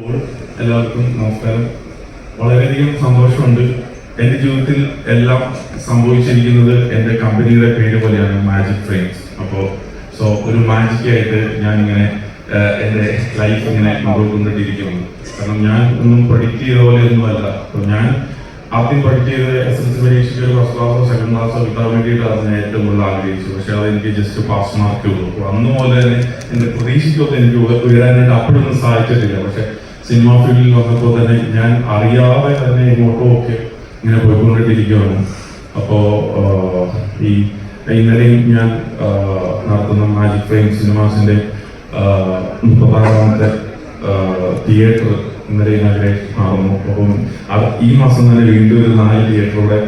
എല്ലാവർക്കും നമസ്കാരം. വളരെയധികം സന്തോഷമുണ്ട്. എന്റെ ജീവിതത്തിൽ എല്ലാം സംഭവിച്ചിരിക്കുന്നത് എന്റെ കമ്പനിയുടെ പേര് പോലെയാണ് മാജിക് ഫ്രെയിംസ് അപ്പോൾ സോ ഒരു മാജിക് ആയിട്ട് ഞാൻ ഇങ്ങനെ എന്റെ ലൈഫ് ഇങ്ങനെ മുമ്പോട്ട് കൊണ്ടിട്ടിരിക്കുന്നു കാരണം ഞാൻ ഒന്നും പ്രൊഡിക്റ്റ് ചെയ്ത പോലെ ഒന്നുമല്ല. അപ്പോൾ ഞാൻ ആദ്യം പ്രൊഡിക്റ്റ് ചെയ്ത് എസ് എൽ സി പരീക്ഷയ്ക്ക് ഒരു ഫസ്റ്റ് ക്ലാസ്സോ സെക്കൻഡ് ക്ലാസ്സോ കിട്ടാൻ വേണ്ടിയിട്ടാണ് ഞാൻ ഏറ്റവും കൂടുതൽ ആഗ്രഹിച്ചു പക്ഷേ അത് എനിക്ക് ജസ്റ്റ് പാസ് മാർക്ക് ഉള്ളൂ. അപ്പോൾ അന്ന് തന്നെ എന്റെ പ്രതീക്ഷയ്ക്കൊക്കെ എനിക്ക് ഉയരാനായിട്ട് അപ്പോഴൊന്നും സാധിച്ചിട്ടില്ല. പക്ഷേ സിനിമാ ഫീൽഡിൽ വന്നപ്പോൾ തന്നെ ഞാൻ അറിയാതെ തന്നെ ഇങ്ങോട്ടും ഒക്കെ ഇങ്ങനെ പോയിക്കൊണ്ടിട്ടിരിക്കുകയാണ് അപ്പോൾ ഈ ഇന്നലെയും ഞാൻ നടത്തുന്ന മാജിക് ഫ്രെയിം സിനിമാസിന്റെ മുപ്പത്താറാമത്തെ തിയേറ്റർ ഇന്നലെ ഇന്നലെ മാറുന്നു അപ്പം ഈ മാസം തന്നെ വീണ്ടും ഒരു നാല് തിയേറ്ററുടെ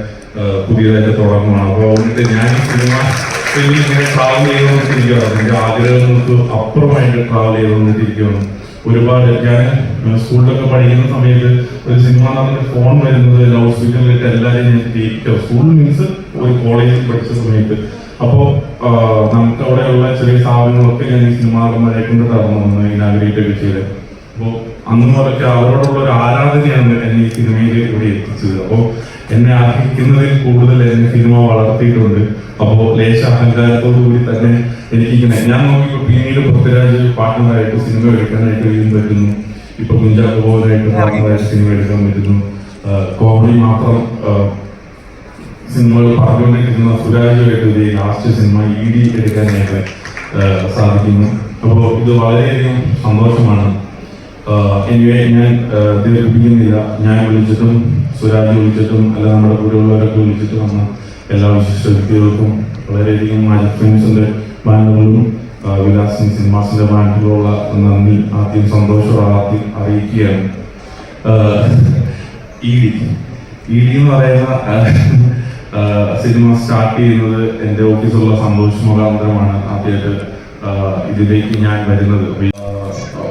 പുതിയതായിട്ട് തുടങ്ങുകയാണ് അപ്പോൾ അതുകൊണ്ട് ഞാൻ ഈ സിനിമ ഇങ്ങനെ ട്രാവൽ ചെയ്തുകൊണ്ടിരിക്കുകയാണ്. എന്റെ ആഗ്രഹങ്ങൾക്ക് അപ്പുറമായിട്ട് ട്രാവൽ ചെയ്തുകൊണ്ടിരിക്കുകയാണ്. ഒരുപാട് ഞാൻ സ്കൂളിലൊക്കെ പഠിക്കുന്ന സമയത്ത് ഒരു സിനിമ നടന്ന ഫോൺ വരുന്നത് ലൗഡ് സ്പീക്കറിലിട്ട് എല്ലാവരെയും ഞാൻ കേൾക്കുക സ്കൂൾ മീൻസ് ഒരു കോളേജിൽ പഠിച്ച സമയത്ത്. അപ്പോൾ നമുക്ക് അവിടെയുള്ള ചെറിയ സ്ഥാപനങ്ങളൊക്കെ ഞാൻ ഈ സിനിമ നടന്മാരെ കൊണ്ട് തറന്നു വന്ന് ഇനാഗ്രേറ്റ് ഒക്കെ ചെയ്ത്. അപ്പോൾ അന്ന് മുതലൊക്കെ അവരോടുള്ള ഒരു ആരാധനയാണ് എന്നെ ഈ സിനിമയിൽ ഇവിടെ എത്തിച്ചത്. അപ്പോൾ എന്നെ ആഗ്രഹിക്കുന്നതിൽ കൂടുതൽ എന്നെ സിനിമ വളർത്തിയിട്ടുണ്ട്. അപ്പോൾ ലേശ അഹങ്കാരത്തോടു കൂടി തന്നെ എനിക്കിങ്ങനെ ഞാൻ നോക്കി പിന്നീട് പൃഥ്വിരാജ് പാർട്ട്ണറായിട്ട് സിനിമ എടുക്കാനായിട്ട് കഴിയും പറ്റുന്നു. ഇപ്പൊ കുഞ്ചാക്കോ പോലായിട്ട് പാർട്ട്ണറായിട്ട് സിനിമ എടുക്കാൻ പറ്റുന്നു. കോമഡി മാത്രം സിനിമകൾ പറഞ്ഞുകൊണ്ടിരിക്കുന്ന സുരാജുമായിട്ട് ഒരു ലാസ്റ്റ് സിനിമ ഇ ഡി എടുക്കാനായിട്ട് സാധിക്കുന്നു. അപ്പോൾ ഇത് വളരെയധികം സന്തോഷമാണ്. എനിവേ ഞാൻ ദീർഘിപ്പിക്കുന്നില്ല ഞാൻ വിളിച്ചിട്ടും സുരാജ് വിളിച്ചിട്ടും അല്ല നമ്മുടെ കൂടെയുള്ളവരൊക്കെ വിളിച്ചിട്ട് വന്ന എല്ലാ വിശിഷ്ട വ്യക്തികൾക്കും വളരെയധികം മാജിക് ഫിലിംസിന്റെ ബാനറുകളും ആ, വിലാസ് സിനിമാസിന്റെ ബാനറുകളുള്ള നന്ദി. ആദ്യം സന്തോഷം ആദ്യം അറിയിക്കുകയാണ് ഇ ഡി. ഇ ഡി എന്ന് പറയുന്ന സിനിമ സ്റ്റാർട്ട് ചെയ്യുന്നത് എന്റെ ഓഫീസുള്ള സന്തോഷ് മുഖാന്തരമാണ് ആദ്യമായിട്ട് ഇതിലേക്ക് ഞാൻ വരുന്നത്.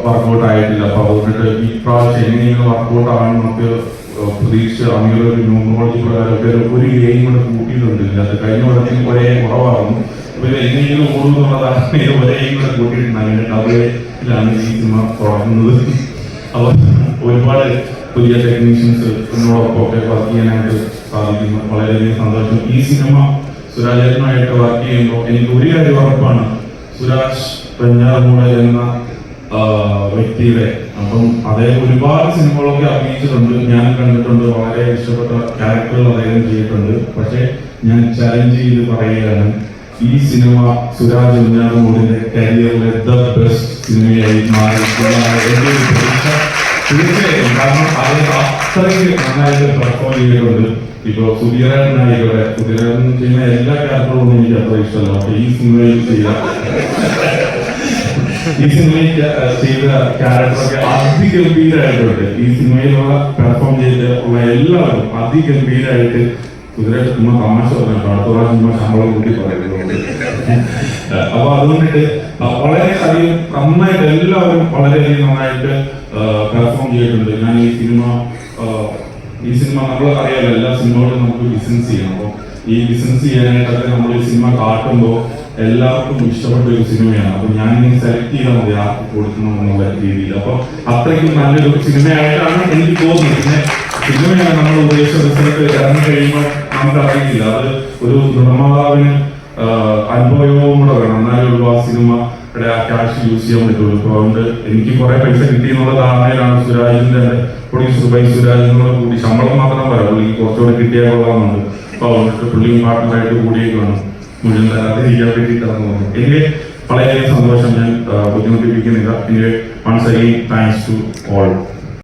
വർക്കൗട്ട് ആയിട്ടില്ല. അപ്പൊ അതുകൊണ്ട് ഈ പ്രാവശ്യം എങ്ങനെയാണ് വർക്കൗട്ട് ആവാൻ നമുക്ക് പ്രതീക്ഷ അങ്ങനെ ഒരു ന്യൂമറോളജി പ്രകാരം ഒരു- ഗെയിം കൂടെ കൂട്ടിയിട്ടുണ്ട്. അത് കഴിഞ്ഞ വർഷത്തിൽ ഒരേ കുറവായിരുന്നു. ഇത് എങ്ങനെയെങ്കിലും ഓടും എന്നുള്ളതാണ് ഒരേ കൂടെ കൂട്ടിയിട്ടുണ്ടായിരുന്നു സിനിമ തുടങ്ങുന്നത്. അപ്പൊ ഒരുപാട് പുതിയ ടെക്നീഷ്യൻസ് എന്നോടൊപ്പം ഒക്കെ വർക്ക് ചെയ്യാനായിട്ട് സാധിക്കുന്നു. വളരെയധികം സന്തോഷം. ഈ സിനിമ സുരാജേട്ടനുമായിട്ട് വർക്ക് ചെയ്യുമ്പോൾ എനിക്ക് ഒരു കാര്യം ഉറപ്പാണ്. സുരാജ് പെഞ്ഞാറമൂട് എന്ന വ്യക്തിയുടെ. അപ്പം അദ്ദേഹം ഒരുപാട് സിനിമകളൊക്കെ അഭിനയിച്ചിട്ടുണ്ട്. ഞാൻ കണ്ടിട്ടുണ്ട്. വളരെ ഇഷ്ടപ്പെട്ട ക്യാരക്ടറുകൾ അദ്ദേഹം ചെയ്തിട്ടുണ്ട്. പക്ഷേ ഞാൻ ചലഞ്ച് ചെയ്ത് പറയുകയാണ് ഈ സിനിമ സുരാജ് വെഞ്ഞാറമൂടിന്റെ കരിയറിലെ ദ ബെസ്റ്റ് സിനിമയായി മാറി എന്റെ ഒരു പ്രതീക്ഷ തീർച്ചയായും കാരണം അദ്ദേഹം അത്രയ്ക്ക് നന്നായിട്ട് പെർഫോം ചെയ്തിട്ടുണ്ട്. ഇപ്പൊ സുധീരനായിക്കോട്ടെ സുധീരൻ ചെയ്യുന്ന എല്ലാ ക്യാരക്ടറും എനിക്ക് അത്ര ഇഷ്ടമല്ല. പക്ഷെ ഈ സിനിമയിൽ ചെയ്ത ഈ സിനിമയിൽ ചെയ്ത ക്യാരക്ടറൊക്കെ അതിഗംഭീരമായിട്ടുണ്ട് ഈ സിനിമയിലുള്ള പെർഫോം ചെയ്ത് ഉള്ള എല്ലാവരും അതിഗംഭീരമായിട്ട് കുതിരയുടെ ചുമ്മാ തമാശ പറഞ്ഞു അടുത്ത പ്രാവശ്യം ചുമ്മാ ശമ്പളം കൂട്ടി പറയുന്നത് അപ്പൊ അതുകൊണ്ടിട്ട് വളരെ അധികം നന്നായിട്ട് എല്ലാവരും വളരെയധികം നന്നായിട്ട് പെർഫോം ചെയ്തിട്ടുണ്ട്. ഞാൻ ഈ സിനിമ ഈ സിനിമ നമ്മൾ അറിയാമല്ലോ എല്ലാ സിനിമകളും നമുക്ക് ബിസിനസ് ചെയ്യണം. അപ്പോൾ ഈ ബിസിനസ് ചെയ്യാനായിട്ടൊക്കെ നമ്മൾ ഈ സിനിമ കാട്ടുമ്പോൾ എല്ലാവർക്കും ഇഷ്ടപ്പെട്ട ഒരു സിനിമയാണ്. അപ്പൊ ഞാൻ ഇനി സെലക്ട് ചെയ്താൽ മതി ആർക്ക് കൊടുക്കണം എന്നുള്ള രീതിയിൽ. അപ്പൊ അത്രയ്ക്കും നല്ലൊരു സിനിമയായിട്ടാണ് എനിക്ക് തോന്നുന്നത്. പിന്നെ സിനിമയാണ് നമ്മൾ ഉദ്ദേശിച്ച റിസൾട്ട് ഇറങ്ങി കഴിയുമ്പോൾ നമുക്ക് അറിയില്ല അത് ഒരു നിർമ്മാതാവിന് അനുഭവവും കൂടെ വേണം. എന്നാലും ആ സിനിമയുടെ ആ ക്യാഷ് യൂസ് ചെയ്യാൻ പറ്റുള്ളൂ. അപ്പൊ അതുകൊണ്ട് എനിക്ക് കുറെ പൈസ കിട്ടി എന്നുള്ള ധാരണയിലാണ് സുരാജിന്റെ പ്രൊഡ്യൂസർ ബൈ സുരാജ് എന്നുള്ള കൂടി ശമ്പളം മാത്രം പറയാം പുള്ളിക്ക് കുറച്ചുകൂടെ കിട്ടിയാൽ കൊള്ളാമെന്നുണ്ട്. അവർക്ക് പുള്ളിയും പാർട്ട്ണറായിട്ട് കൂടിയേക്കാണ് മുഴുവൻ തരാതിരിക്കാൻ വേണ്ടിയിട്ടാണ് തോന്നുന്നത് എനിക്ക് വളരെയധികം സന്തോഷം ഞാൻ ബുദ്ധിമുട്ടിപ്പിക്കുന്നില്ല. എനിക്ക് once again thanks to all